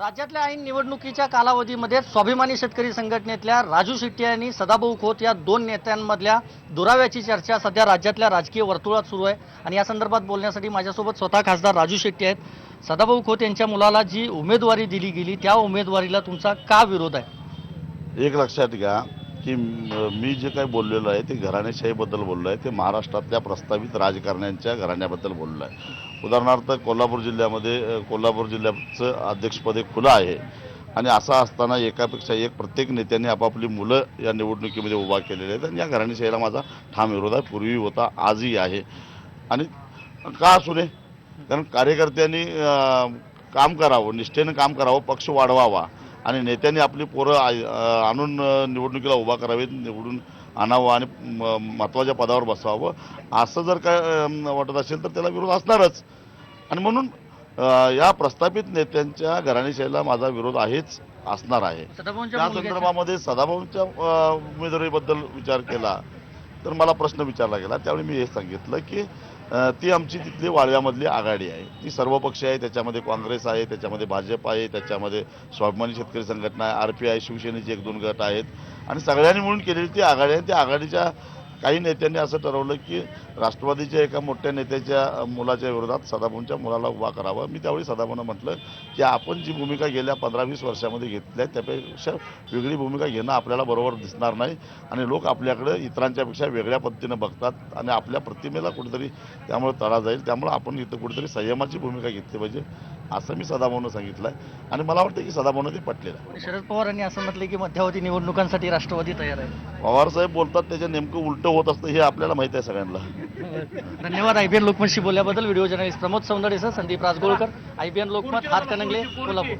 राज्यातल्या ऐन निवडणुकीच्या कालावधीमध्ये स्वाभिमानी शेतकरी संघटनेतल्या राजू शेट्टी आणि सदाभाऊ खोत या दोन नेत्यांमधल्या दुराव्याची चर्चा सध्या राज्यातल्या राजकीय वर्तुळात सुरू आहे. आणि या संदर्भात बोलण्यासाठी माझ्यासोबत स्वतः खासदार राजू शेट्टी आहेत. सदाभाऊ खोत यांच्या मुलाला जी उमेदवारी दिली गेली त्या उमेदवारीला तुमचा का विरोध आहे? एक लक्षात घ्या. की मी जे काही बोललेलो आहे ते घराणेशाहीबद्दल बोललो आहे ते महाराष्ट्रातल्या प्रस्तावित राजकारण्यांच्या घराण्याबद्दल बोललो आहे. उदाहरणार्थ कोल्हापूर जिल्ह्यामध्ये कोल्हापूर जिल्ह्याचं अध्यक्षपद हे खुलं आहे आणि असं असताना एकापेक्षा एक प्रत्येक नेत्याने आपापली मुलं या निवडणुकीमध्ये उभा केलेली आहेत आणि या घराणेशाहीला माझा ठाम विरोध आहे. पूर्वी होता आजही आहे. आणि का असू नये कारण कार्यकर्त्यांनी काम करावं निष्ठेनं काम करावं पक्ष वाढवावा. आणि नेत्यांनी आपली पोरं आणून निवडणुकीला उभा करावेत निवडून आणावं आणि महत्त्वाच्या पदावर बसावं. असं जर काय वाटत असेल तर त्याला विरोध असणारच. आणि म्हणून या प्रस्थापित नेत्यांच्या घराणेशाहीला माझा विरोध आहेच असणार आहे. त्या संदर्भामध्ये सदाभाऊंच्या उमेदवारीबद्दल विचार केला. तर मला प्रश्न विचारला गेला. त्यावेळी मी हे सांगितलं की ती आमची तिथली वाळव्यामधली आघाडी आहे. ती सर्व पक्ष आहे. त्याच्यामध्ये काँग्रेस आहे त्याच्यामध्ये भाजप आहे त्याच्यामध्ये स्वाभिमानी शेतकरी संघटना आहे आर पी आय शिवसेनेचे एक दोन गट आहेत. आणि सगळ्यांनी मिळून केलेली ती आघाडी आहे. त्या आघाडीच्या काही नेत्यांनी असं ठरवलं की राष्ट्रवादीच्या एका मोठ्या नेत्याच्या मुलाच्या विरोधात सदाभाऊंच्या मुलाला उभा करावा. मी त्यावेळी सदाभाऊंना म्हटलं की आपण जी भूमिका गेल्या पंधरा वीस वर्षामध्ये घेतली आहे त्यापेक्षा वेगळी भूमिका घेणं आपल्याला बरोबर दिसणार नाही आणि लोक आपल्याकडे इतरांच्यापेक्षा वेगळ्या पद्धतीनं बघतात आणि आपल्या प्रतिमेला कुठेतरी त्यामुळे तडा जाईल. त्यामुळे आपण इथं कुठेतरी संयमाची भूमिका घेतली पाहिजे असं मी सदाभाऊनं सांगितलं आहे आणि मला वाटतं की सदाभाऊनं ते पटलेलं आहे. शरद पवारांनी असं म्हटलं की मध्यावधी निवडणुकांसाठी राष्ट्रवादी तयार आहे. पवारसाहेब बोलतात त्याच्या नेमकं उलटं होत असतं हे आपल्याला माहीत आहे सगळ्यांना. धन्यवाद आयबीएन लोकमतशी बोलल्याबद्दल. व्हिडिओ जर्नलिस्ट प्रमोद सौंदडेसह संदीप राजगोळकर. आयबीएन लोकमत हातकणंगले कोल्हापूर.